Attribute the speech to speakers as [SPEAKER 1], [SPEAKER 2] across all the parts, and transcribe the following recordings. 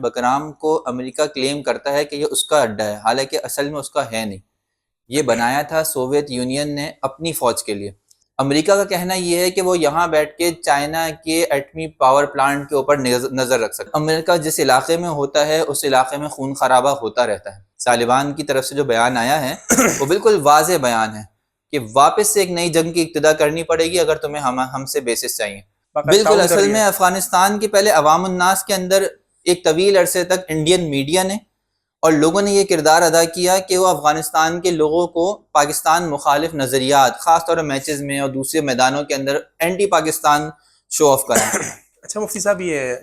[SPEAKER 1] بکرام کو امریکہ کلیم کرتا ہے کہ یہ اس کا اڈا ہے۔ حالانکہ اصل میں اس کا ہے نہیں۔ یہ بنایا تھا سوویت یونین نے اپنی فوج کے لیے۔ امریکہ کا کہنا یہ ہے کہ وہ یہاں بیٹھ کے چائنا کے ایٹمی پاور پلانٹ کے اوپر نظر رکھ سکتا امریکہ جس علاقے میں ہوتا ہے اس علاقے میں خون خرابہ ہوتا رہتا ہے۔ طالبان کی طرف سے جو بیان آیا ہے وہ بالکل واضح بیان ہے کہ واپس سے ایک نئی جنگ کی ابتدا کرنی پڑے گی اگر تمہیں ہم ہم سے بیسس چاہیے۔ بالکل اصل میں افغانستان کے پہلے عوام الناس کے اندر ایک طویل عرصے تک انڈین میڈیا نے اور لوگوں نے یہ کردار ادا کیا کہ وہ افغانستان کے لوگوں کو پاکستان مخالف نظریات، خاص طور پر میچز میں اور دوسرے میدانوں کے اندر اینٹی پاکستان شو آف کریں۔
[SPEAKER 2] اچھا مفتی صاحب، یہ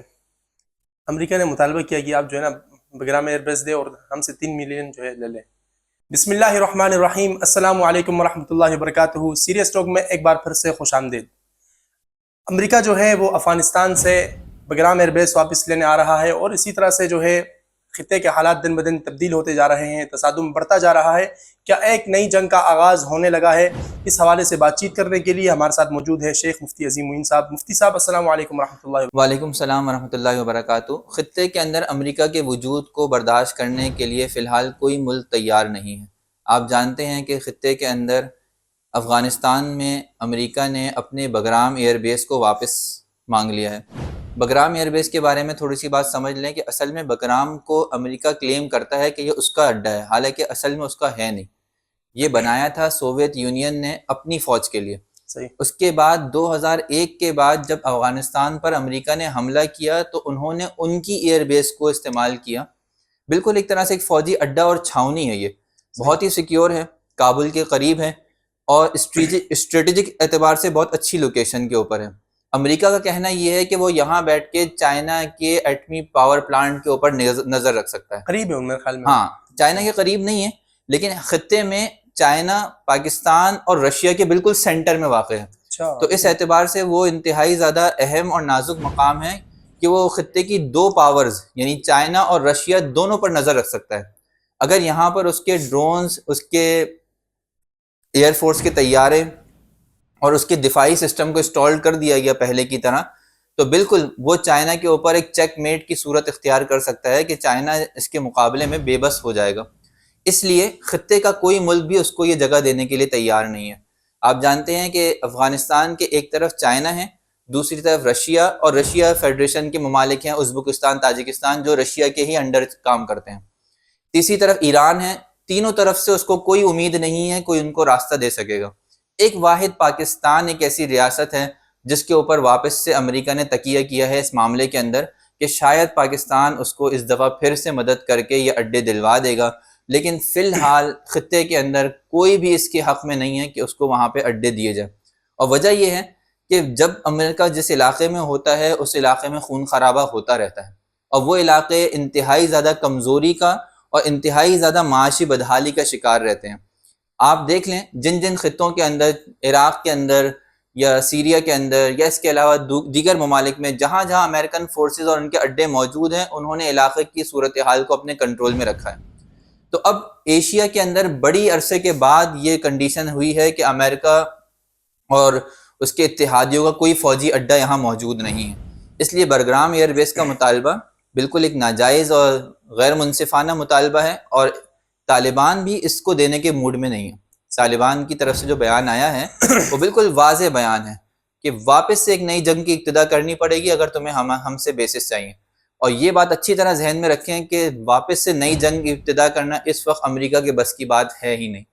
[SPEAKER 2] امریکہ نے مطالبہ کیا کہ آپ جو ہے نا بگرام ایئر بیس دے اور ہم سے تین ملین جو ہے لے لیں۔ بسم اللہ الرحمن الرحیم، السلام علیکم ورحمۃ اللہ وبرکاتہ۔ سیریس ٹاک میں ایک بار پھر سے خوش آمدید۔ امریکہ جو ہے وہ افغانستان سے بگرام ایئر بیس واپس لینے آ رہا ہے اور اسی طرح سے جو ہے خطے کے حالات دن بدن تبدیل ہوتے جا رہے ہیں، تصادم بڑھتا جا رہا ہے۔ کیا ایک نئی جنگ کا آغاز ہونے لگا ہے؟ اس حوالے سے بات چیت کرنے کے لیے ہمارے ساتھ موجود ہے شیخ مفتی عظیم معین صاحب۔ مفتی صاحب، السلام علیکم ورحمۃ اللہ
[SPEAKER 1] وعلیکم السلام ورحمۃ اللہ وبرکاتہ۔ خطے کے اندر امریکہ کے وجود کو برداشت کرنے کے لیے فی الحال کوئی ملک تیار نہیں ہے۔ آپ جانتے ہیں کہ خطے کے اندر افغانستان میں امریکہ نے اپنے بگرام ایئر بیس کو واپس مانگ لیا ہے۔ بگرام ایئر بیس کے بارے میں تھوڑی سی بات سمجھ لیں کہ اصل میں بگرام کو امریکہ کلیم کرتا ہے کہ یہ اس کا اڈا ہے۔ حالانکہ اصل میں اس کا ہے نہیں۔ یہ بنایا تھا سوویت یونین نے اپنی فوج کے لیے۔
[SPEAKER 2] صحیح۔
[SPEAKER 1] اس کے بعد دو ہزار ایک کے بعد جب افغانستان پر امریکہ نے حملہ کیا تو انہوں نے ان کی ایئر بیس کو استعمال کیا۔ بالکل ایک طرح سے ایک فوجی اڈا اور چھاونی ہے یہ۔ بہت ہی سیکیور ہے کابل کے قریب ہے اور اسٹریٹجک اعتبار سے بہت اچھی لوکیشن کے اوپر ہے۔ امریکہ کا کہنا یہ ہے کہ وہ یہاں بیٹھ کے چائنا کے ایٹمی پاور پلانٹ کے اوپر نظر رکھ سکتا ہے۔
[SPEAKER 2] قریب ہے میرے خیال میں۔
[SPEAKER 1] ہاں چائنا کے قریب نہیں ہے لیکن خطے میں چائنا پاکستان اور رشیا کے بالکل سینٹر میں واقع ہے۔
[SPEAKER 2] اچھا۔
[SPEAKER 1] تو اس اعتبار سے وہ انتہائی زیادہ اہم اور نازک مقام ہے کہ وہ خطے کی دو پاورز یعنی چائنا اور رشیا دونوں پر نظر رکھ سکتا ہے۔ اگر یہاں پر اس کے ڈرونز اس کے ایئر فورس کے طیارے اور اس کے دفاعی سسٹم کو انسٹال کر دیا گیا پہلے کی طرح، تو بالکل وہ چائنا کے اوپر ایک چیک میٹ کی صورت اختیار کر سکتا ہے کہ چائنا اس کے مقابلے میں بے بس ہو جائے گا۔ اس لیے خطے کا کوئی ملک بھی اس کو یہ جگہ دینے کے لیے تیار نہیں ہے۔ آپ جانتے ہیں کہ افغانستان کے ایک طرف چائنا ہے، دوسری طرف رشیا، اور رشیا فیڈریشن کے ممالک ہیں ازبکستان، تاجکستان، جو رشیا کے ہی انڈر کام کرتے ہیں۔ تیسری طرف ایران ہے، تینوں طرف سے اس کو کوئی امید نہیں ہے، کوئی ان کو راستہ دے سکے گا۔ ایک واحد پاکستان ایک ایسی ریاست ہے جس کے اوپر واپس سے امریکہ نے تکیہ کیا ہے اس معاملے کے اندر کہ شاید پاکستان اس کو اس دفعہ پھر سے مدد کر کے یہ اڈے دلوا دے گا، لیکن فی الحال خطے کے اندر کوئی بھی اس کے حق میں نہیں ہے کہ اس کو وہاں پہ اڈے دیے جائیں۔ اور وجہ یہ ہے کہ جب امریکہ جس علاقے میں ہوتا ہے، اس علاقے میں خون خرابہ ہوتا رہتا ہے۔ اور وہ علاقے انتہائی زیادہ کمزوری کا اور انتہائی زیادہ معاشی بدحالی کا شکار رہتے ہیں۔ آپ دیکھ لیں جن جن خطوں کے اندر، عراق کے اندر یا سیریا کے اندر یا اس کے علاوہ دیگر ممالک میں جہاں جہاں امریکن فورسز اور ان کے اڈے موجود ہیں، انہوں نے علاقے کی صورتحال کو اپنے کنٹرول میں رکھا ہے۔ تو اب ایشیا کے اندر بڑی عرصے کے بعد یہ کنڈیشن ہوئی ہے کہ امریکہ اور اس کے اتحادیوں کا کوئی فوجی اڈا یہاں موجود نہیں ہے۔ اس لیے برگرام ایئر بیس کا مطالبہ بالکل ایک ناجائز اور غیر منصفانہ مطالبہ ہے اور طالبان بھی اس کو دینے کے موڈ میں نہیں ہے۔ طالبان کی طرف سے جو بیان آیا ہے وہ بالکل واضح بیان ہے کہ واپس سے ایک نئی جنگ کی ابتدا کرنی پڑے گی اگر تمہیں ہم ہم سے بیسس چاہیے۔ اور یہ بات اچھی طرح ذہن میں رکھیں کہ واپس سے نئی جنگ ابتدا کرنا اس وقت امریکہ کے بس کی بات ہے ہی نہیں۔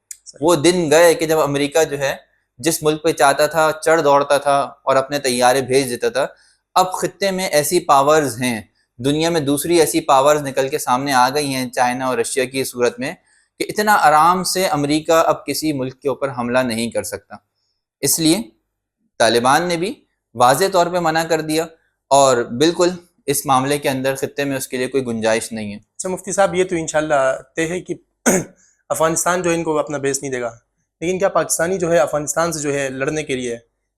[SPEAKER 1] وہ دن گئے کہ جب امریکہ جو ہے جس ملک پہ چاہتا تھا چڑھ دوڑتا تھا اور اپنے طیارے بھیج دیتا تھا اب خطے میں ایسی پاورز ہیں دنیا میں دوسری ایسی پاورز نکل کے سامنے آ گئی ہیں چائنا اور رشیا کی صورت میں کہ اتنا آرام سے امریکہ اب کسی ملک کے اوپر حملہ نہیں کر سکتا۔ اس لیے طالبان نے بھی واضح طور پہ منع کر دیا اور بالکل اس معاملے کے اندر خطے میں اس کے لیے کوئی گنجائش نہیں ہے۔
[SPEAKER 2] اچھا مفتی صاحب، یہ تو انشاءاللہ طے ہے کہ افغانستان جو ہے ان کو اپنا بیس نہیں دے گا۔ لیکن کیا پاکستانی جو ہے افغانستان سے جو ہے لڑنے کے لیے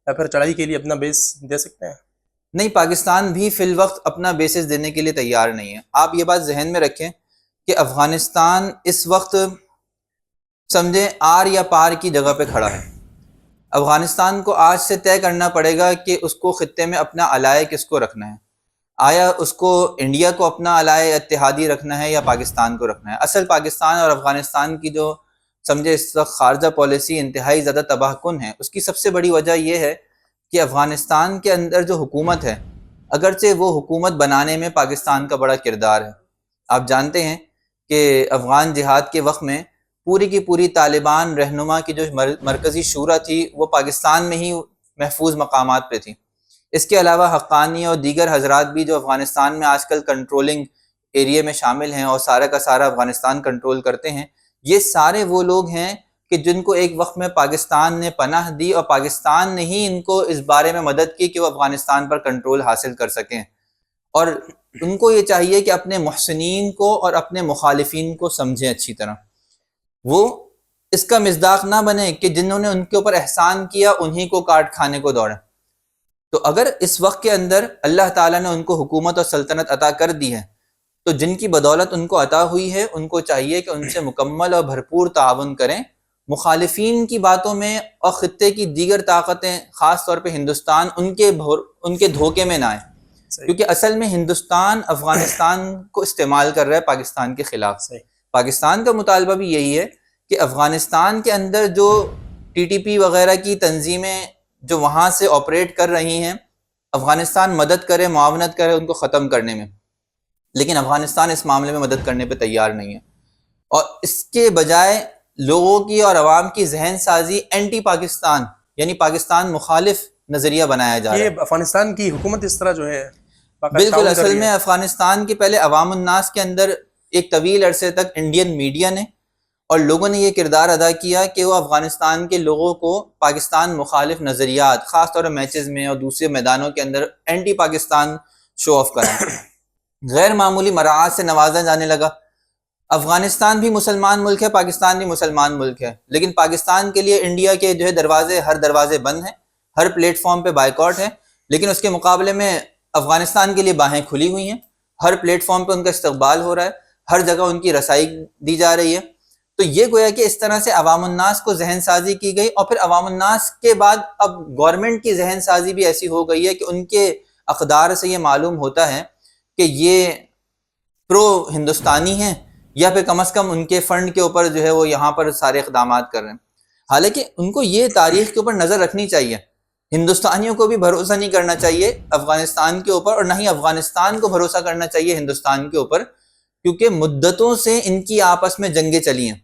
[SPEAKER 2] یا پھر چڑھائی کے لیے اپنا بیس دے سکتے ہیں؟
[SPEAKER 1] نہیں، پاکستان بھی فی الوقت اپنا بیسس دینے کے لیے تیار نہیں ہے۔ آپ یہ بات ذہن میں رکھیں کہ افغانستان اس وقت سمجھیں آر یا پار کی جگہ پہ کھڑا ہے۔ افغانستان کو آج سے طے کرنا پڑے گا کہ اس کو خطے میں اپنا علائے کس کو رکھنا ہے۔ آیا اس کو انڈیا کو اپنا علائے اتحادی رکھنا ہے یا پاکستان کو رکھنا ہے؟ اصل پاکستان اور افغانستان کی جو سمجھے اس وقت خارجہ پالیسی انتہائی زیادہ تباہ کن ہے۔ اس کی سب سے بڑی وجہ یہ ہے کہ افغانستان کے اندر جو حکومت ہے، اگرچہ وہ حکومت بنانے میں پاکستان کا بڑا کردار ہے۔ آپ جانتے ہیں کہ افغان جہاد کے وقت میں پوری کی پوری طالبان رہنما کی جو مرکزی شورا تھی، وہ پاکستان میں ہی محفوظ مقامات پہ تھی اس کے علاوہ حقانی اور دیگر حضرات بھی جو افغانستان میں آج کل کنٹرولنگ ایریے میں شامل ہیں اور سارا کا سارا افغانستان کنٹرول کرتے ہیں، یہ سارے وہ لوگ ہیں کہ جن کو ایک وقت میں پاکستان نے پناہ دی اور پاکستان نے ہی ان کو اس بارے میں مدد کی کہ وہ افغانستان پر کنٹرول حاصل کر سکیں۔ اور ان کو یہ چاہیے کہ اپنے محسنین کو اور اپنے مخالفین کو سمجھیں اچھی طرح۔ وہ اس کا مزداق نہ بنے کہ جنہوں نے ان کے اوپر احسان کیا، انہی کو کاٹ کھانے کو دوڑے تو اگر اس وقت کے اندر اللہ تعالیٰ نے ان کو حکومت اور سلطنت عطا کر دی ہے، تو جن کی بدولت ان کو عطا ہوئی ہے، ان کو چاہیے کہ ان سے مکمل اور بھرپور تعاون کریں۔ مخالفین کی باتوں میں اور خطے کی دیگر طاقتیں خاص طور پہ ہندوستان ان کے ان کے دھوکے میں نہ آئیں۔ کیونکہ اصل میں ہندوستان افغانستان کو استعمال کر رہا ہے پاکستان کے خلاف۔ پاکستان کا مطالبہ بھی یہی ہے کہ افغانستان کے اندر جو ٹی ٹی پی وغیرہ کی تنظیمیں جو وہاں سے آپریٹ کر رہی ہیں افغانستان مدد کرے معاونت کرے ان کو ختم کرنے میں۔ لیکن افغانستان اس معاملے میں مدد کرنے پہ تیار نہیں ہے۔ اور اس کے بجائے لوگوں کی اور عوام کی ذہن سازی اینٹی پاکستان یعنی پاکستان مخالف نظریہ بنایا جا رہا ہے۔
[SPEAKER 2] افغانستان کی حکومت اس طرح جو ہے
[SPEAKER 1] بالکل اصل میں افغانستان کے پہلے عوام الناس کے اندر ایک طویل عرصے تک انڈین میڈیا نے اور لوگوں نے یہ کردار ادا کیا کہ وہ افغانستان کے لوگوں کو پاکستان مخالف نظریات خاص طور پر میچز میں اور دوسرے میدانوں کے اندر اینٹی پاکستان شو آف کریں۔ غیر معمولی مراعات سے نوازا جانے لگا۔ افغانستان بھی مسلمان ملک ہے، پاکستان بھی مسلمان ملک ہے۔ لیکن پاکستان کے لیے انڈیا کے جو ہے دروازے، ہر دروازے بند ہیں، ہر پلیٹ فارم پہ بائیکاٹ ہے لیکن اس کے مقابلے میں افغانستان کے لیے باہیں کھلی ہوئی ہیں۔ ہر پلیٹ فارم پہ ان کا استقبال ہو رہا ہے، ہر جگہ ان کی رسائی دی جا رہی ہے۔ تو یہ گویا کہ اس طرح سے عوام الناس کو ذہن سازی کی گئی اور پھر عوام الناس کے بعد اب گورنمنٹ کی ذہن سازی بھی ایسی ہو گئی ہے کہ ان کے اقدار سے یہ معلوم ہوتا ہے کہ یہ پرو ہندوستانی ہیں۔ یا پھر کم از کم ان کے فنڈ کے اوپر جو ہے وہ یہاں پر سارے اقدامات کر رہے ہیں۔ حالانکہ ان کو یہ تاریخ کے اوپر نظر رکھنی چاہیے۔ ہندوستانیوں کو بھی بھروسہ نہیں کرنا چاہیے افغانستان کے اوپر اور نہ ہی افغانستان کو بھروسہ کرنا چاہیے ہندوستان کے اوپر، کیونکہ مدتوں سے ان کی آپس میں جنگیں چلی ہیں۔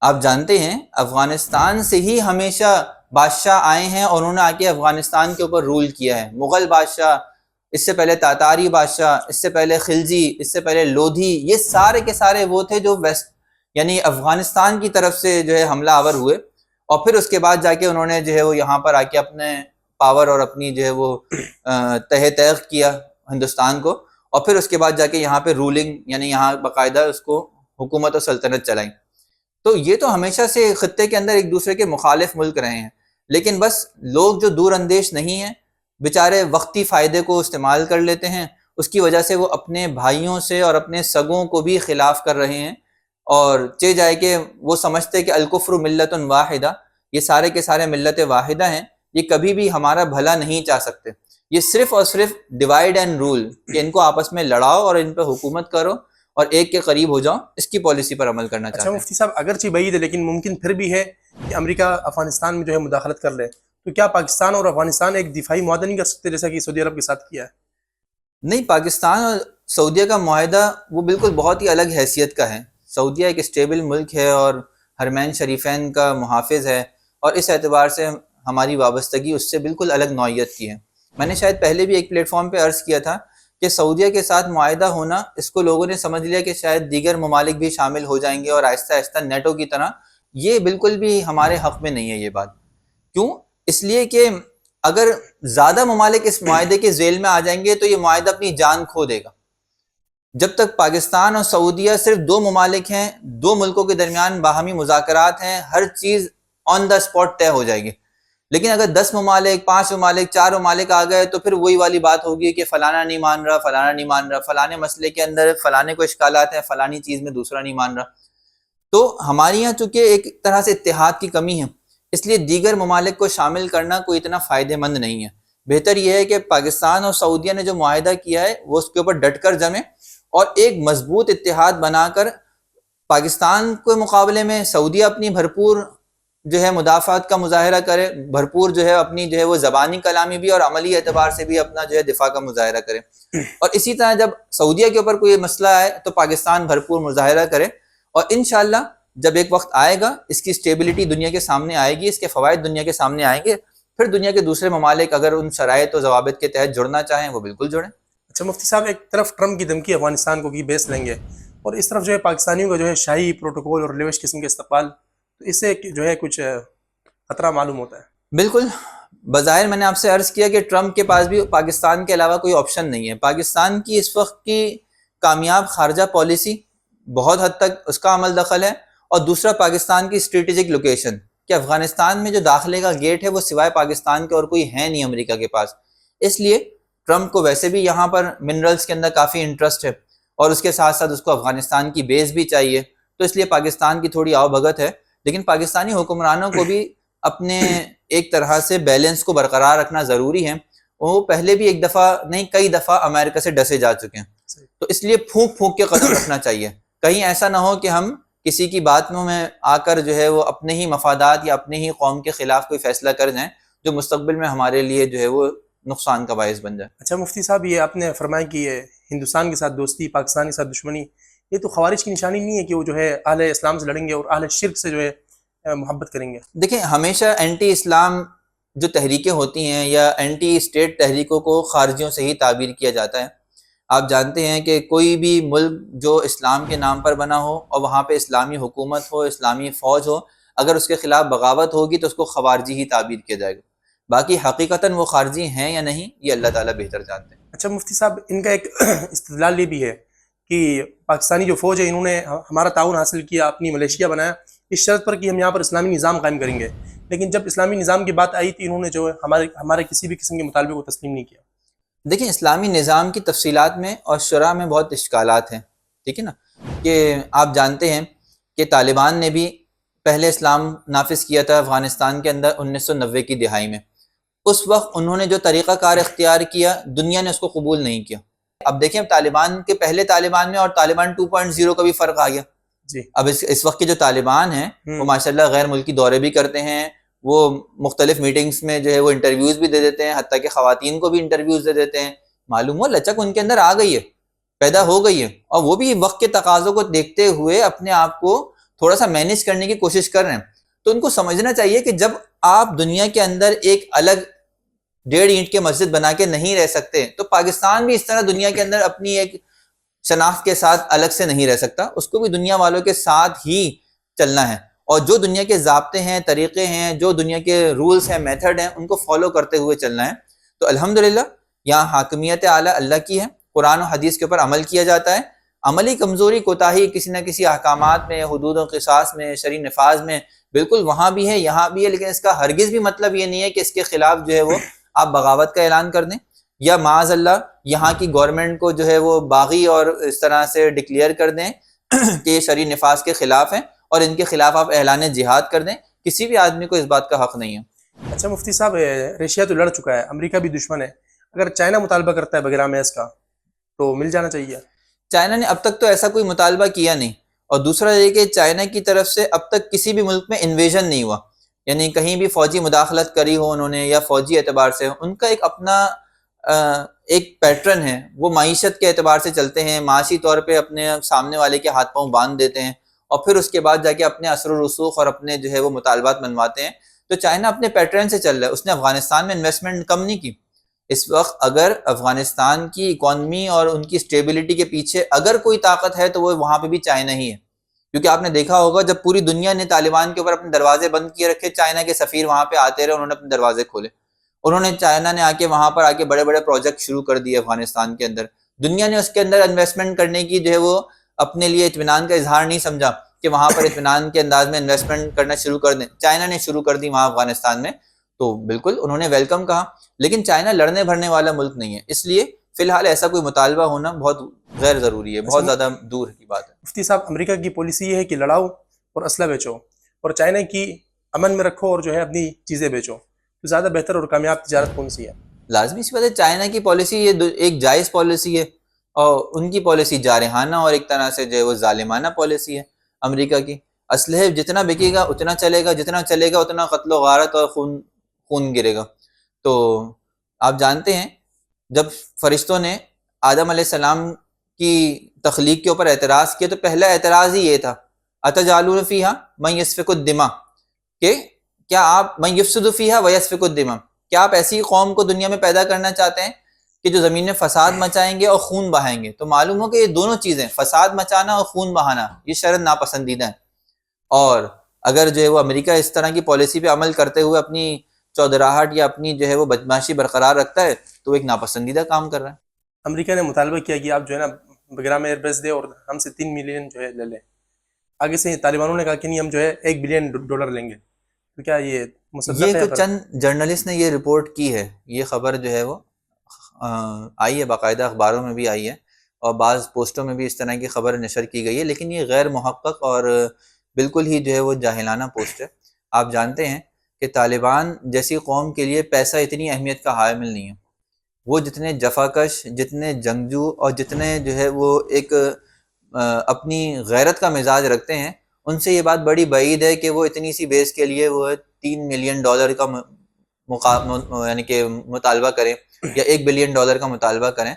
[SPEAKER 1] آپ جانتے ہیں، افغانستان سے ہی ہمیشہ بادشاہ آئے ہیں اور انہوں نے آ کے افغانستان کے اوپر رول کیا ہے۔ مغل بادشاہ اس سے پہلے تاتاری بادشاہ، اس سے پہلے خلجی، اس سے پہلے لودھی، یہ سارے کے سارے وہ تھے جو ویسٹ یعنی افغانستان کی طرف سے جو ہے حملہ آور ہوئے۔ اور پھر اس کے بعد جا کے انہوں نے جو ہے وہ یہاں پر آ کے اپنے پاور اور اپنی جو ہے وہ تہ تیغ کیا ہندوستان کو۔ اور پھر اس کے بعد جا کے یہاں پہ رولنگ یعنی یہاں باقاعدہ اس کو حکومت و سلطنت چلائیں۔ تو یہ تو ہمیشہ سے خطے کے اندر ایک دوسرے کے مخالف ملک رہے ہیں۔ لیکن بس لوگ جو دور اندیش نہیں ہیں بیچارے وقتی فائدے کو استعمال کر لیتے ہیں اس کی وجہ سے وہ اپنے بھائیوں سے اور اپنے سگوں کو بھی خلاف کر رہے ہیں۔ اور چے جائے کہ وہ سمجھتے کہ الکفر ملت واحدہ یہ سارے کے سارے ملت واحدہ ہیں یہ کبھی بھی ہمارا بھلا نہیں چاہ سکتے۔ یہ صرف اور صرف ڈیوائڈ اینڈ رول کہ ان کو آپس میں لڑاؤ اور ان پہ حکومت کرو اور ایک کے قریب ہو جاؤ اس کی پالیسی پر عمل کرنا اچھا، چاہتے
[SPEAKER 2] ہیں۔ مفتی صاحب اگرچہ بعید ہے لیکن ممکن پھر بھی ہے کہ امریکہ افغانستان میں جو ہے مداخلت کر لے۔ تو کیا پاکستان اور افغانستان ایک دفاعی معاہدہ نہیں کر سکتے جیسا کہ سعودی عرب کے ساتھ کیا ہے؟
[SPEAKER 1] نہیں، پاکستان اور سعودیہ کا معاہدہ وہ بالکل بہت ہی الگ حیثیت کا ہے۔ سعودیہ ایک اسٹیبل ملک ہے اور حرمین شریفین کا محافظ ہے اور اس اعتبار سے ہماری وابستگی اس سے بالکل الگ نوعیت کی ہے۔ میں نے شاید پہلے بھی ایک پلیٹ فارم پہ عرض کیا تھا کہ سعودیہ کے ساتھ معاہدہ ہونا، اس کو لوگوں نے سمجھ لیا کہ شاید دیگر ممالک بھی شامل ہو جائیں گے اور آہستہ آہستہ نیٹو کی طرح، یہ بالکل بھی ہمارے حق میں نہیں ہے یہ بات۔ کیوں؟ اس لیے کہ اگر زیادہ ممالک اس معاہدے کے ذیل میں آ جائیں گے تو یہ معاہدہ اپنی جان کھو دے گا۔ جب تک پاکستان اور سعودیہ صرف دو ممالک ہیں، دو ملکوں کے درمیان باہمی مذاکرات ہیں، ہر چیز آن دا اسپاٹ طے ہو جائے گی۔ لیکن اگر دس ممالک، پانچ ممالک، چار ممالک آ گئے تو پھر وہی والی بات ہوگی کہ فلانا نہیں مان رہا، فلانا نہیں مان رہا، فلانے مسئلے کے اندر فلانے کو اشکالات ہیں، فلانی چیز میں دوسرا نہیں مان رہا۔ تو ہمارے یہاں چونکہ ایک طرح سے اتحاد کی کمی ہے اس لیے دیگر ممالک کو شامل کرنا کوئی اتنا فائدہ مند نہیں ہے۔ بہتر یہ ہے کہ پاکستان اور سعودیہ نے جو معاہدہ کیا ہے، وہ اس کے اوپر ڈٹ کر جمے اور ایک مضبوط اتحاد بنا کر پاکستان کے مقابلے میں سعودیہ اپنی بھرپور جو ہے مدافعات کا مظاہرہ کرے، بھرپور جو ہے اپنی جو ہے وہ زبانی کلامی بھی اور عملی اعتبار سے بھی اپنا جو ہے دفاع کا مظاہرہ کرے۔ اور اسی طرح جب سعودیہ کے اوپر کوئی مسئلہ آئے تو پاکستان بھرپور مظاہرہ کرے اور انشاءاللہ جب ایک وقت آئے گا اس کی اسٹیبلٹی دنیا کے سامنے آئے گی اس کے فوائد دنیا کے سامنے آئیں گے پھر دنیا کے دوسرے ممالک اگر ان شرائط و ضوابط کے تحت جڑنا چاہیں وہ بالکل جڑیں۔
[SPEAKER 2] اچھا مفتی صاحب ایک طرف ٹرمپ کی دھمکی افغانستان کو کی بیس لیں گے اور اس طرف جو ہے پاکستانیوں کا جو ہے شاہی پروٹوکول اور لیوش قسم کے استقبال تو اس سے جو ہے کچھ خطرہ معلوم ہوتا ہے۔
[SPEAKER 1] بالکل۔ بظاہر میں نے آپ سے عرض کیا کہ ٹرمپ کے پاس بھی پاکستان کے علاوہ کوئی آپشن نہیں ہے۔ پاکستان کی اس وقت کی کامیاب خارجہ پالیسی بہت حد تک اس کا عمل دخل ہے۔ اور دوسرا پاکستان کی اسٹریٹجک لوکیشن کہ افغانستان میں جو داخلے کا گیٹ ہے وہ سوائے پاکستان کے اور کوئی ہے نہیں امریکہ کے پاس۔ اس لیے ٹرمپ کو ویسے بھی یہاں پر منرلز کے اندر کافی انٹرسٹ ہے اور اس کے ساتھ ساتھ اس کو افغانستان کی بیس بھی چاہیے۔ تو اس لیے پاکستان کی تھوڑی آؤ بھگت ہے۔ لیکن پاکستانی حکمرانوں کو بھی اپنے ایک طرح سے بیلنس کو برقرار رکھنا ضروری ہے۔ وہ پہلے بھی ایک دفعہ نہیں، کئی دفعہ امریکہ سے ڈسے جا چکے ہیں۔ تو اس لیے پھونک پھونک کے قدم رکھنا چاہیے۔ کہیں ایسا نہ ہو کہ ہم کسی کی باتوں میں آ کر جو ہے وہ اپنے ہی مفادات یا اپنے ہی قوم کے خلاف کوئی فیصلہ کر جائیں جو مستقبل میں ہمارے لیے جو ہے وہ نقصان کا باعث بن جائے۔
[SPEAKER 2] اچھا مفتی صاحب یہ آپ نے فرمایا کہ یہ ہندوستان کے ساتھ دوستی پاکستان کے ساتھ دشمنی یہ تو خوارج کی نشانی نہیں ہے کہ وہ جو ہے اہل اسلام سے لڑیں گے اور اہل شرک سے جو ہے محبت کریں گے۔
[SPEAKER 1] دیکھیں ہمیشہ اینٹی اسلام جو تحریکیں ہوتی ہیں یا اینٹی اسٹیٹ تحریکوں کو خارجیوں سے ہی تعبیر کیا جاتا ہے۔ آپ جانتے ہیں کہ کوئی بھی ملک جو اسلام کے نام پر بنا ہو اور وہاں پہ اسلامی حکومت ہو، اسلامی فوج ہو، اگر اس کے خلاف بغاوت ہوگی تو اس کو خوارجی ہی تعبیر کیا جائے گا۔ باقی حقیقتاً وہ خارجی ہیں یا نہیں، یہ اللہ تعالیٰ بہتر جانتے ہیں۔
[SPEAKER 2] اچھا مفتی صاحب، ان کا ایک استدلال یہ بھی ہے کہ پاکستانی جو فوج ہے، انہوں نے ہمارا تعاون حاصل کیا، اپنی ملیشیا بنایا، اس شرط پر کہ ہم یہاں پر اسلامی نظام قائم کریں گے۔ لیکن جب اسلامی نظام کی بات آئی تھی انہوں نے جو ہے ہمارے ہمارے کسی بھی قسم کے مطالبے کو تسلیم نہیں کیا۔
[SPEAKER 1] دیکھیں اسلامی نظام کی تفصیلات میں اور شرح میں بہت اشکالات ہیں ٹھیک ہے نا؟ کہ آپ جانتے ہیں کہ طالبان نے بھی پہلے اسلام نافذ کیا تھا افغانستان کے اندر انیس سو نوے کی دہائی میں۔ اس وقت انہوں نے جو طریقہ کار اختیار کیا دنیا نے اس کو قبول نہیں کیا۔ اب دیکھیں طالبان کے پہلے طالبان میں اور طالبان ٹو پوائنٹ زیرو کا بھی فرق آ گیا۔
[SPEAKER 2] جی۔
[SPEAKER 1] اب اس اس وقت کے جو طالبان ہیں وہ ماشاء اللہ غیر ملکی دورے بھی کرتے ہیں وہ مختلف میٹنگز میں جو ہے وہ انٹرویوز بھی دے دیتے ہیں، حتیٰ کہ خواتین کو بھی انٹرویوز دے دیتے ہیں۔ معلوم ہو لچک ان کے اندر آ گئی ہے، پیدا ہو گئی ہے۔ اور وہ بھی وقت کے تقاضوں کو دیکھتے ہوئے اپنے آپ کو تھوڑا سا مینیج کرنے کی کوشش کر رہے ہیں۔ تو ان کو سمجھنا چاہیے کہ جب آپ دنیا کے اندر ایک الگ ڈیڑھ اینٹ کے مسجد بنا کے نہیں رہ سکتے، تو پاکستان بھی اس طرح دنیا کے اندر اپنی ایک شناخت کے ساتھ الگ سے نہیں رہ سکتا۔ اس کو بھی دنیا والوں کے ساتھ ہی چلنا ہے۔ اور جو دنیا کے ضابطے ہیں، طریقے ہیں، جو دنیا کے رولز ہیں میتھڈ ہیں، ان کو فالو کرتے ہوئے چلنا ہے۔ تو الحمد یہاں حاکمیت اعلیٰ اللہ کی ہے۔ قرآن و حدیث کے اوپر عمل کیا جاتا ہے۔ عملی کمزوری، کوتاہی کسی نہ کسی احکامات میں، حدود و قصاص میں شرع نفاذ میں بالکل وہاں بھی ہے، یہاں بھی ہے، لیکن اس کا ہرگز بھی مطلب یہ نہیں ہے کہ اس کے خلاف جو ہے وہ آپ بغاوت کا اعلان کر دیں۔ یا معاذ اللہ، یہاں کی گورنمنٹ کو جو ہے وہ باغی اور اس طرح سے ڈکلیئر کر دیں کہ یہ شرع نفاذ کے خلاف ہیں۔ اور ان کے خلاف آپ اعلان جہاد کر دیں کسی بھی آدمی کو اس بات کا حق نہیں ہے۔
[SPEAKER 2] اچھا مفتی صاحب ریشیا تو لڑ چکا ہے امریکہ بھی دشمن ہے۔ اگر چائنا مطالبہ کرتا ہے بغیر میز کا تو مل جانا چاہیے۔
[SPEAKER 1] چائنا نے اب تک تو ایسا کوئی مطالبہ کیا نہیں۔ اور دوسرا یہ کہ چائنا کی طرف سے اب تک کسی بھی ملک میں انویژن نہیں ہوا۔ یعنی کہیں بھی فوجی مداخلت کری ہو انہوں نے یا فوجی اعتبار سے ان کا ایک اپنا ایک پیٹرن ہے۔ وہ معیشت کے اعتبار سے چلتے ہیں معاشی طور پہ اپنے سامنے والے کے ہاتھ پاؤں باندھ دیتے ہیں۔ اور پھر اس کے بعد جا کے اپنے اثر و رسوخ اور اپنے جو ہے وہ مطالبات منواتے ہیں۔ تو چائنا اپنے پیٹرن سے چل رہا ہے۔ اس نے افغانستان میں انویسٹمنٹ کم نہیں کی۔ اس وقت اگر افغانستان کی اکانومی اور ان کی اسٹیبلٹی کے پیچھے اگر کوئی طاقت ہے تو وہ وہاں پہ بھی چائنا ہی ہے۔ کیونکہ آپ نے دیکھا ہوگا جب پوری دنیا نے طالبان کے اوپر اپنے دروازے بند کیے رکھے، چائنا کے سفیر وہاں پہ آتے رہے، انہوں نے اپنے دروازے کھولے۔ انہوں نے چائنا نے آ کے وہاں پر آ کے بڑے بڑے پروجیکٹ شروع کر دیے افغانستان کے اندر۔ دنیا نے اس کے اندر انویسٹمنٹ کرنے کی جو ہے وہ اپنے لیے اطمینان کا اظہار نہیں سمجھا کہ وہاں پر اطمینان کے انداز میں انویسٹمنٹ کرنا شروع کر دیں۔ چائنا نے شروع کر دی وہاں افغانستان میں۔ تو بالکل انہوں نے ویلکم کہا۔ لیکن چائنا لڑنے بھرنے والا ملک نہیں ہے۔ اس لیے فی الحال ایسا کوئی مطالبہ ہونا بہت غیر ضروری ہے بہت زیادہ دور کی بات ہے۔
[SPEAKER 2] مفتی صاحب امریکہ کی پالیسی یہ ہے کہ لڑاؤ اور اسلحہ بیچو اور چائنا کی امن میں رکھو اور جو ہے اپنی چیزیں بیچو۔ تو زیادہ بہتر اور کامیاب تجارت کون سی ہے؟
[SPEAKER 1] لازمی سی بات ہے چائنا کی پالیسی یہ ایک جائز پالیسی ہے۔ اور ان کی پالیسی جارحانہ اور ایک طرح سے جو ہے وہ ظالمانہ پالیسی ہے امریکہ کی۔ اسلحے جتنا بکے گا اتنا چلے گا، جتنا چلے گا اتنا قتل و غارت اور خون خون گرے گا۔ تو آپ جانتے ہیں، جب فرشتوں نے آدم علیہ السلام کی تخلیق کے اوپر اعتراض کیا تو پہلا اعتراض ہی یہ تھا اتجالون فیہا من یسفک الدماء، کہ کیا آپ، من یفسد فیہا و یسفک الدماء۔ کیا آپ ایسی قوم کو دنیا میں پیدا کرنا چاہتے ہیں؟ کہ جو زمین میں فساد مچائیں گے اور خون بہائیں گے۔ تو معلوم ہو کہ یہ دونوں چیزیں فساد مچانا اور خون بہانا یہ شرط ناپسندیدہ ہیں۔ اور اگر جو ہے وہ امریکہ اس طرح کی پالیسی پہ عمل کرتے ہوئے اپنی چودراہٹ یا اپنی جو ہے وہ بدماشی برقرار رکھتا ہے تو وہ ایک ناپسندیدہ کام کر رہا ہے۔
[SPEAKER 2] امریکہ نے مطالبہ کیا کہ آپ جو ہے نا بگرام ایئر بیس دے اور ہم سے تین ملین جو ہے لے لیں۔ آگے سے طالبانوں نے کہا کہ نہیں ہم جو ہے ایک بلین ڈالر لیں گے۔ تو کیا یہ
[SPEAKER 1] یہ
[SPEAKER 2] ہے
[SPEAKER 1] چند جرنلسٹ نے یہ رپورٹ کی ہے یہ خبر جو ہے وہ آئی ہے، باقاعدہ اخباروں میں بھی آئی ہے اور بعض پوسٹوں میں بھی اس طرح کی خبر نشر کی گئی ہے، لیکن یہ غیر محقق اور بالکل ہی جو ہے وہ جاہلانہ پوسٹ ہے۔ آپ جانتے ہیں کہ طالبان جیسی قوم کے لیے پیسہ اتنی اہمیت کا حامل نہیں ہے۔ وہ جتنے جفاکش، جتنے جنگجو اور جتنے جو ہے وہ ایک اپنی غیرت کا مزاج رکھتے ہیں، ان سے یہ بات بڑی بعید ہے کہ وہ اتنی سی بیس کے لیے وہ تین ملین ڈالر کا م- مقا- م- یعنی کہ مطالبہ کریں۔ یا ایک بلین ڈالر کا مطالبہ کریں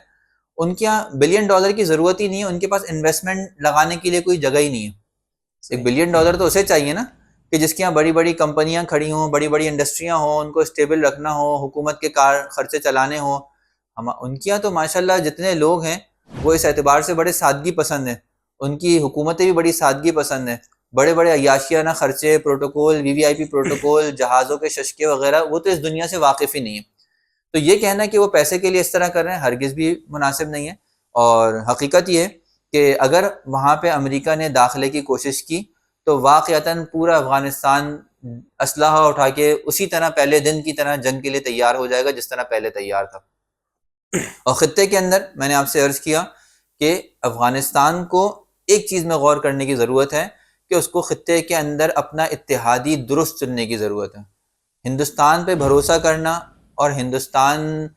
[SPEAKER 1] ان کے یہاں بلین ڈالر کی ضرورت ہی نہیں ہے ان کے پاس انویسٹمنٹ لگانے کے لیے کوئی جگہ ہی نہیں ہے۔ ایک بلین ڈالر تو اسے چاہیے نا کہ جس کے یہاں بڑی بڑی کمپنیاں کھڑی ہوں بڑی بڑی انڈسٹریاں ہوں ان کو اسٹیبل رکھنا ہو حکومت کے کار خرچے چلانے ہوں۔ ہم ان کے یہاں تو ماشاء اللہ جتنے لوگ ہیں وہ اس اعتبار سے بڑے سادگی پسند ہیں۔ ان کی حکومتیں بھی بڑی سادگی پسند ہیں۔ بڑے بڑے عیاشیانہ خرچے پروٹوکول وی وی آئی پی پروٹوکول جہازوں کے ششکے وغیرہ وہ تو اس دنیا سے واقف ہی نہیں ہے تو یہ کہنا کہ وہ پیسے کے لیے اس طرح کر رہے ہیں، ہرگز بھی مناسب نہیں ہے۔ اور حقیقت یہ کہ اگر وہاں پہ امریکہ نے داخلے کی کوشش کی تو واقعتاً پورا افغانستان اسلحہ اٹھا کے اسی طرح پہلے دن کی طرح جنگ کے لیے تیار ہو جائے گا جس طرح پہلے تیار تھا۔ اور خطے کے اندر میں نے آپ سے عرض کیا کہ افغانستان کو ایک چیز میں غور کرنے کی ضرورت ہے کہ اس کو خطے کے اندر اپنا اتحادی درست چننے کی ضرورت ہے۔ ہندوستان پہ بھروسہ کرنا اور ہندوستان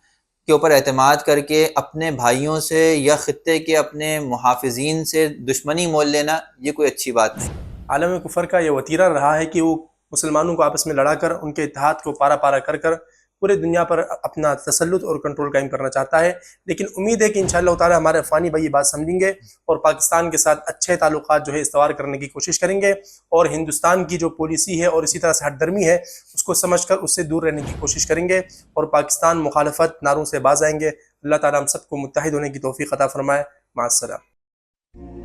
[SPEAKER 1] کے اوپر اعتماد کر کے اپنے بھائیوں سے یا خطے کے اپنے محافظین سے دشمنی مول لینا، یہ کوئی اچھی بات نہیں۔
[SPEAKER 2] عالم کفر کا یہ وطیرہ رہا ہے کہ وہ مسلمانوں کو آپس میں لڑا کر، ان کے اتحاد کو پارا پارا کر کر پورے دنیا پر اپنا تسلط اور کنٹرول قائم کرنا چاہتا ہے۔ لیکن امید ہے کہ انشاءاللہ تعالی ہمارے افغانی بھائی یہ بات سمجھیں گے اور پاکستان کے ساتھ اچھے تعلقات جو ہے استوار کرنے کی کوشش کریں گے اور ہندوستان کی جو پالیسی ہے اور اسی طرح سے ہٹ درمی ہے، اس کو سمجھ کر اس سے دور رہنے کی کوشش کریں گے اور پاکستان مخالفت ناروں سے باز آئیں گے۔ اللہ تعالیٰ ہم سب کو متحد ہونے کی توفیق عطا فرمائے۔ مع السلام